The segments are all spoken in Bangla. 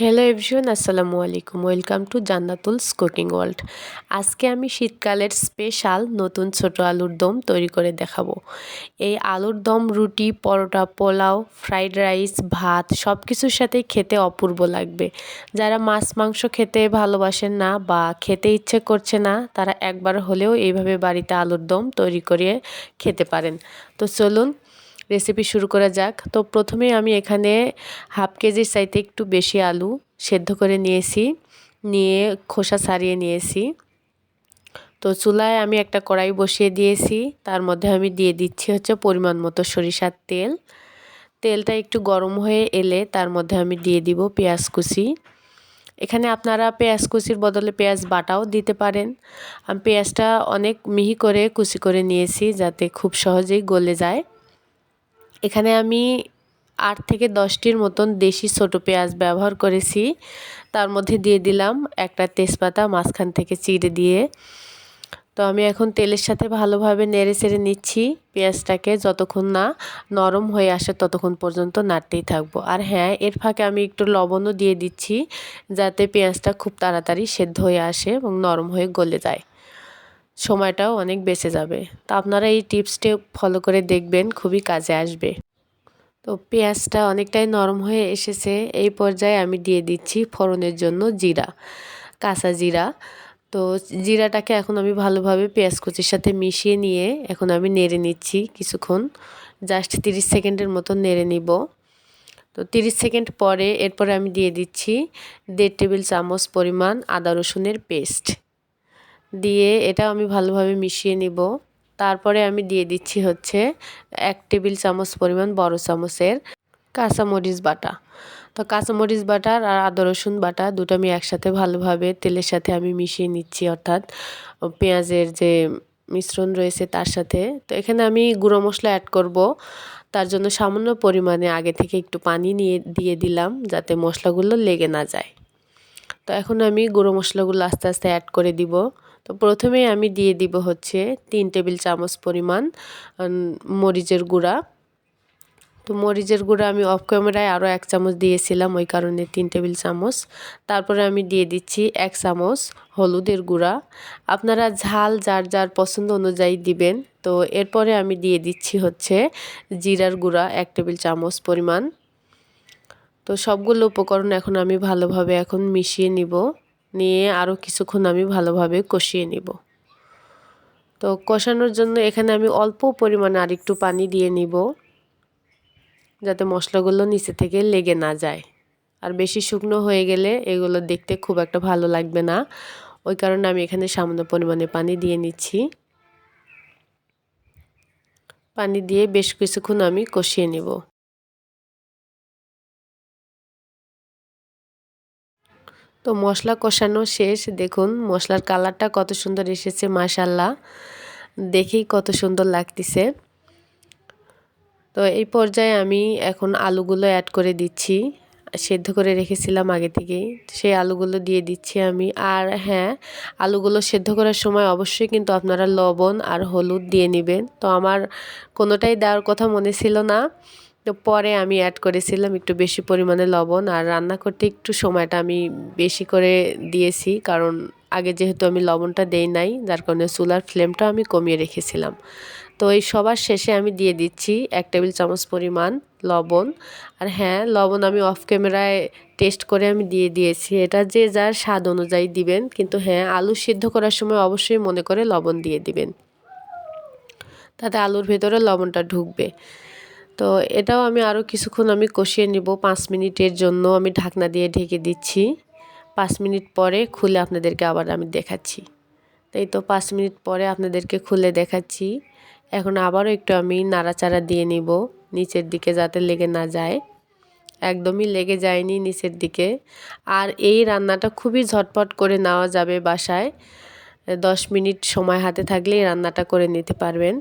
হ্যালো এভরিওয়ান আসসালামু আলাইকুম ওয়েলকাম টু জান্নাতুলস কুকিং ওয়ার্ল্ড আজকে আমি শীতকালের স্পেশাল নতুন ছোট আলুর দম তৈরি করে দেখাবো। এই আলুর দম, রুটি, পরোটা, পোলাও ফ্রাইড রাইস ভাত সব কিছুর সাথেই খেতে অপূর্ব লাগবে। যারা মাছ, মাংস খেতে ভালোবাসেন না বা খেতে ইচ্ছে করছে না, তারা একবার হলেও এইভাবে বাড়িতে আলুর দম তৈরি করে খেতে পারেন। তো চলুন রেসিপি শুরু করা যাক। তো প্রথমে আমি এখানে হাফ কেজির চাইতে একটু বেশি আলু সেদ্ধ করে নিয়েছি, নিয়ে খোসা ছাড়িয়ে নিয়েছি। তো চুলায় আমি একটা কড়াই বসিয়ে দিয়েছি, তার মধ্যে আমি দিয়ে দিচ্ছি হচ্ছে পরিমাণ মতো সরিষার তেল। তেলটা একটু গরম হয়ে এলে তার মধ্যে আমি দিয়ে দিব পেঁয়াজ কুচি। এখানে আপনারা পেঁয়াজ কুচির বদলে পেঁয়াজ বাটাও দিতে পারেন। আমি পেঁয়াজটা অনেক মিহি করে কুচি করে নিয়েছি যাতে খুব সহজেই গলে যায়। এখানে আমি আট থেকে দশটির মতন দেশি ছোটো পেঁয়াজ ব্যবহার করেছি। তার মধ্যে দিয়ে দিলাম একটা তেজপাতা, মাঝখান থেকে চিড়ে দিয়ে। তো আমি এখন তেলের সাথে ভালোভাবে নেড়ে চেড়ে নিচ্ছি পেঁয়াজটাকে যতক্ষণ না নরম হয়ে আসে ততক্ষণ পর্যন্ত নাড়তেই থাকব। আর হ্যাঁ এর ফাঁকে আমি একটু লবণও দিয়ে দিচ্ছি যাতে পেঁয়াজটা খুব তাড়াতাড়ি সেদ্ধ হয়ে আসে এবং নরম হয়ে গলে যায়। সময়টাও অনেক বেঁচে যাবে। তো আপনারা এই টিপসটি ফলো করে দেখবেন, খুবই কাজে আসবে। তো পেঁয়াজটা অনেকটাই নরম হয়ে এসেছে। এই পর্যায়ে আমি দিয়ে দিচ্ছি ফোড়নের জন্য জিরা, কাঁচা জিরা। তো জিরাটাকে এখন আমি ভালোভাবে পেঁয়াজ কুচির সাথে মিশিয়ে নিয়ে এখন আমি নেড়ে নিচ্ছি কিছুক্ষণ। জাস্ট তিরিশ সেকেন্ডের মতো নেড়ে নিব। তো তিরিশ সেকেন্ড পরে এরপরে আমি দিয়ে দিচ্ছি দেড় টেবিল চামচ পরিমাণ আদা রসুনের পেস্ট। দিয়ে এটা আমি ভালোভাবে মিশিয়ে নিব। তারপরে আমি দিয়ে দিচ্ছি হচ্ছে এক টেবিল চামচ পরিমাণ বড় চামচের কাঁচামরিচ বাটা। তো কাঁচামরিচ বাটার আর আদা রসুন বাটা দুটো আমি একসাথে ভালোভাবে তেলের সাথে আমি মিশিয়ে নিচ্ছি, অর্থাৎ পেঁয়াজের যে মিশ্রণ রয়েছে তার সাথে। তো এখানে আমি গুঁড়ো মশলা অ্যাড করব। তার জন্য সামান্য পরিমাণে আগে থেকে একটু পানি নিয়ে, দিয়ে দিলাম যাতে মশলাগুলো লেগে না যায়। তো এখন আমি গুঁড়ো মশলাগুলো আস্তে আস্তে অ্যাড করে দিব। তো প্রথমে আমি দিয়ে দিব হচ্ছে তিন টেবিল চামচ পরিমাণ মরিচের গুঁড়া। তো মরিচের গুঁড়া আমি অফ ক্যামেরায় আরও এক চামচ দিয়েছিলাম, ওই কারণে তিন টেবিল চামচ। তারপরে আমি দিয়ে দিচ্ছি এক চামচ হলুদের গুঁড়া। আপনারা ঝাল যার যার পছন্দ অনুযায়ী দিবেন। তো এরপরে আমি দিয়ে দিচ্ছি হচ্ছে জিরার গুঁড়া এক টেবিল চামচ পরিমাণ। তো সবগুলো উপকরণ এখন আমি ভালোভাবে এখন মিশিয়ে নিব। নিয়ে আরও কিছুক্ষণ আমি ভালোভাবে কষিয়ে নিব। তো কষানোর জন্য এখানে আমি অল্প পরিমাণে আরেকটু পানি দিয়ে নিব, যাতে মশলাগুলো নিচে থেকে লেগে না যায়। আর বেশি শুকনো হয়ে গেলে এগুলো দেখতে খুব একটা ভালো লাগবে না। ওই কারণে আমি এখানে সামান্য পরিমাণে পানি দিয়ে নিচ্ছি। পানি দিয়ে বেশ কিছুক্ষণ আমি কষিয়ে নেব। তো মশলা কষানো শেষ। দেখুন, মশলার কালারটা কত সুন্দর এসেছে মাশাল্লাহ দেখেই কত সুন্দর লাগতেছে। তো এই পর্যায়ে আমি এখন আলুগুলো অ্যাড করে দিচ্ছি। সেদ্ধ করে রেখেছিলাম আগে থেকেই। সেই আলুগুলো দিয়ে দিচ্ছি আমি। আর হ্যাঁ আলুগুলো সেদ্ধ করার সময় অবশ্যই কিন্তু আপনারা লবণ আর হলুদ দিয়ে নেবেন। তো আমার কোনোটাই দেওয়ার কথা মনে ছিল না। তো পরে আমি অ্যাড করেছিলাম একটু বেশি পরিমাণে লবণ আর রান্না করতে একটু সময়টা আমি বেশি করে দিয়েছি। কারণ আগে যেহেতু আমি লবণটা দেই নাই, যার কারণে চুলার ফ্লেমটা আমি কমিয়ে রেখেছিলাম। তো এই সবার শেষে আমি দিয়ে দিচ্ছি এক টেবিল চামচ পরিমাণ লবণ। আর হ্যাঁ লবণ আমি অফ ক্যামেরায় টেস্ট করে আমি দিয়ে দিয়েছি। এটা যে যার স্বাদ অনুযায়ী দিবেন, কিন্তু হ্যাঁ আলু সিদ্ধ করার সময় অবশ্যই মনে করে লবণ দিয়ে দিবেন। তাতে আলুর ভেতরে লবণটা ঢুকবে। তো এটাও আমি আরও কিছুক্ষণ আমি কষিয়ে নিব। পাঁচ মিনিটের জন্য আমি ঢাকনা দিয়ে ঢেকে দিচ্ছি। পাঁচ মিনিট পরে খুলে আপনাদেরকে আবার আমি দেখাচ্ছি। তাই তো পাঁচ মিনিট পরে আপনাদেরকে খুলে দেখাচ্ছি। এখন আবারও একটু আমি নাড়াচাড়া দিয়ে নিব নিচের দিকে যাতে লেগে না যায়। একদমই লেগে যায়নি নিচের দিকে। আর এই রান্নাটা খুবই ঝটপট করে নেওয়া যাবে বাসায়। দশ মিনিট সময় হাতে থাকলে এই রান্নাটা করে নিতে পারবেন।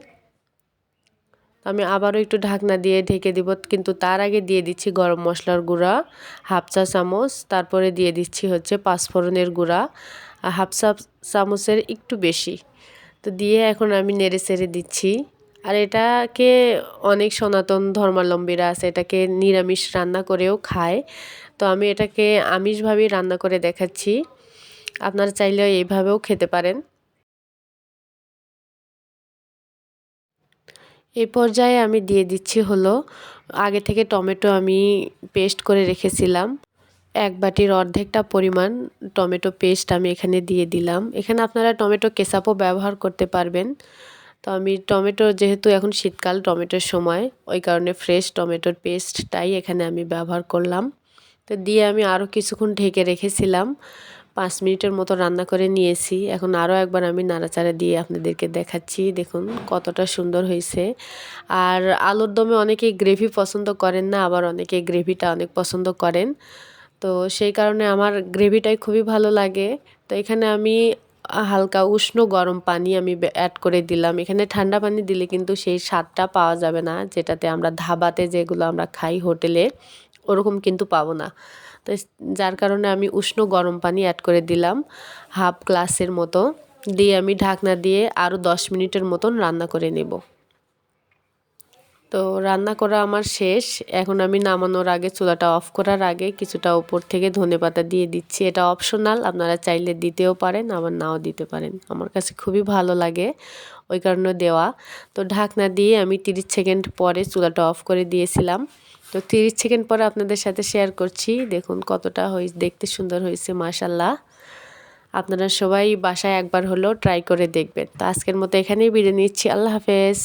আমি আবারও একটু ঢাকনা দিয়ে ঢেকে দিব। কিন্তু তার আগে দিয়ে দিচ্ছি গরম মশলার গুঁড়া, হাফ চা চামচ। তারপরে দিয়ে দিচ্ছি হচ্ছে পাঁচফোড়নের গুঁড়া, হাফ চা চামচের একটু বেশি। তো দিয়ে এখন আমি নেড়ে চেড়ে দিচ্ছি। আর এটাকে অনেক সনাতন ধর্মাবলম্বীরা আছে, এটাকে নিরামিষ রান্না করেও খায়। তো আমি এটাকে আমিষভাবেই রান্না করে দেখাচ্ছি। আপনারা চাইলে এইভাবেও খেতে পারেন। এই পর্যায়ে আমি দিয়ে দিচ্ছি হলো, আগে থেকে টমেটো আমি পেস্ট করে রেখেছিলাম। এক বাটির অর্ধেকটা পরিমাণ টমেটো পেস্ট আমি এখানে দিয়ে দিলাম। এখানে আপনারা টমেটো কেসাপও ব্যবহার করতে পারবেন। তো আমি টমেটো যেহেতু এখন শীতকাল টমেটোর সময়, ওই কারণে ফ্রেশ টমেটোর পেস্টটাই এখানে আমি ব্যবহার করলাম। তো দিয়ে আমি আরও কিছুক্ষণ ঢেকে রেখেছিলাম। পাঁচ মিনিটের মতো রান্না করে নিয়েছি। এখন আরও একবার আমি নাড়াচাড়া দিয়ে আপনাদেরকে দেখাচ্ছি। দেখুন কতটা সুন্দর হয়েছে। আর আলুর দমে অনেকেই গ্রেভি পছন্দ করেন না, আবার অনেকে গ্রেভিটা অনেক পছন্দ করেন। তো সেই কারণে আমার গ্রেভিটাই খুবই ভালো লাগে। তো এখানে আমি হালকা উষ্ণ গরম পানি আমি অ্যাড করে দিলাম। এখানে ঠান্ডা পানি দিলে কিন্তু সেই স্বাদটা পাওয়া যাবে না, যেটাতে আমরা ধাবাতে যেগুলো আমরা খাই হোটেলে, ওরকম কিন্তু পাবো না। তো যার কারণে আমি উষ্ণ গরম পানি অ্যাড করে দিলাম হাফ গ্লাসের মতো। দিয়ে আমি ঢাকনা দিয়ে আরও দশ মিনিটের মতন রান্না করে নেব। তো রান্না করা আমার শেষ। এখন আমি নামানোর আগে চুলাটা অফ করার আগে কিছুটা ওপর থেকে ধনে পাতা দিয়ে দিচ্ছি। এটা অপশনাল আপনারা চাইলে দিতেও পারেন, আবার নাও দিতে পারেন। আমার কাছে খুবই ভালো লাগে। ওই কারণে দেওয়া। তো ঢাকনা দিয়ে আমি তিরিশ সেকেন্ড পরে চুলাটা অফ করে দিয়েছিলাম। তো তিরিশ সেকেন্ড পরে আপনাদের সাথে শেয়ার করছি। দেখুন কতটা হয়ে দেখতে সুন্দর হয়েছে মাশাল্লাহ আপনারা সবাই বাসায় একবার হলেও ট্রাই করে দেখবেন। তো আজকের মতো এখানেই বিদায় নিচ্ছি। আল্লাহ হাফেজ।